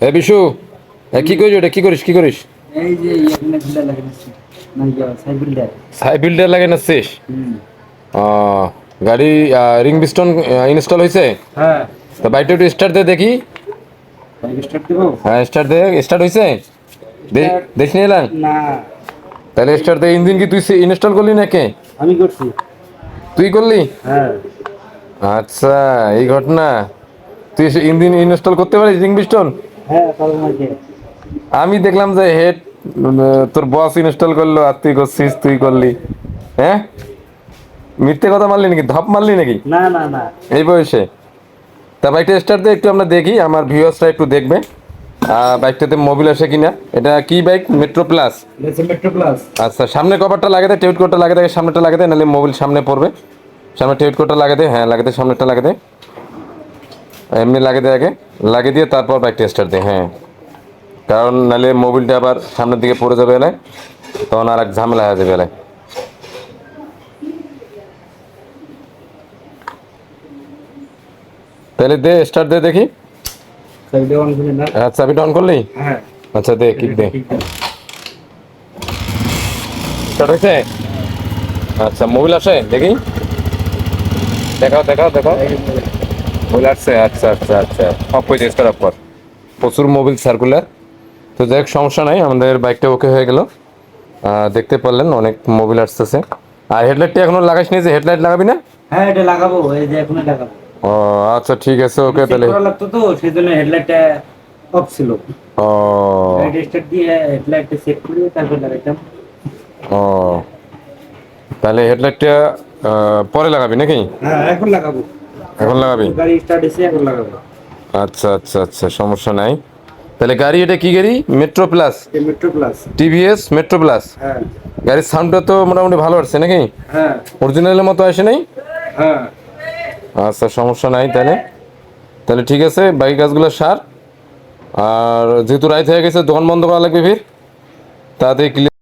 এ বিশু এ কি করিস এটা? কি করিস কি করিস? এই যে এখানে ঢিলা লাগে না না নাচ্ছিস? হুম। গাড়ি রিং বিস্টন ইনস্টল হয়েছে হ্যাঁ। তা বাইকটা একটু স্টার্ট দে দেখি। স্টার্ট দেবো? হ্যাঁ স্টার্ট দে স্টার্ট হয়েছে দেখ নিয়ে এলাম না। তাহলে স্টার্ট দে ইঞ্জিন কি তুই ইনস্টল করলি নাকি? আমি করছি। তুই করলি? হ্যাঁ। আচ্ছা এই ঘটনা। তুই ইঞ্জিন ইনস্টল করতে পারিস রিং নাকি আমি দেখলাম যে হেড তোর বস ইনস্টল করল আর তুই করছিস তুই করলি। হ্যাঁ? মিথ্যে কথা মারলি নাকি? ধপ মারলি নাকি? না না না। এই বয়সে। তা বাইকটা স্টার্ট দিয়ে একটু আমরা দেখি আমার ভিউয়ার্সরা একটু দেখবে। বাইকটাতে মোবিল আসে কিনা? এটা কি bike Metro Plus Metro Plus আচ্ছা সামনে কভারটা লাগে দেয় টেউট কোটটা লাগে দেয় সামনেটা লাগে দেয় নাহলে মোবিল সামনে পড়বে। সামনে টেউট কোটটা লাগে দেয় হ্যাঁ লাগে দেয় সামনেটা লাগে দেয় এমনি লাগে দেয় আগে লাগিয়ে দিয়ে তারপর বাইকটা স্টার্ট দেয় হ্যাঁ। কারণ নাহলে মোবিলটা আবার সামনের দিকে পড়ে যাবে এলায় তখন আর এক ঝামেলা হয়ে যাবে এলায়। তাহলে দে স্টার্ট দে দেখি। আচ্ছা চাবিটা অন করলি? হ্যাঁ। আচ্ছা দে কিক দে। স্টার্ট হয়েছে? আচ্ছা মোবিল আসে দেখি। দেখাও দেখাও দেখাও। মোবিল আসছে আচ্ছা আচ্ছা আচ্ছা। অফ করে দিয়ে অফ কর প্রচুর মোবিল সার্কুলার তো যাই সমস্যা নাই আমাদের বাইকটা ওকে হয়ে গেল। দেখতে পারলেন অনেক মোবিল আসতেছে। আর হেডলাইটটা এখনও লাগাইস নি যে হেডলাইট লাগাবি না? হ্যাঁ এটা লাগাবো এই যে এখনই লাগাবো। ও আচ্ছা ঠিক আছে ওকে তাহলে। করা লাগতো তো সেই জন্য হেডলাইটটা অফ ছিল। ও। গাড়ি স্টার্ট দিয়ে হেডলাইটটা চেক করে তারপর লাগাইতাম। ও। তাহলে হেডলাইটটা পরে লাগাবি নাকি? হ্যাঁ এখন লাগাবো। এখন লাগাবি? গাড়ি স্টার্ট এসে এখন লাগাবো। আচ্ছা আচ্ছা আচ্ছা সমস্যা নাই। তাহলে গাড়ি এটা কি গাড়ি? Metro Plus Metro Plus TVS Metro Plus হ্যাঁ। গাড়ির সাউন্ডটা তো মোটামুটি ভালো আসছে নাকি? হ্যাঁ। অরিজিনালের মতো আসে নাই? হ্যাঁ। আচ্ছা সমস্যা নাই তাহলে। তাহলে ঠিক আছে বাকি কাজগুলো সার। আর যেহেতু রাইত হয়ে গেছে দোকান বন্ধ করা লাগবে ফির। ক্লিয়ার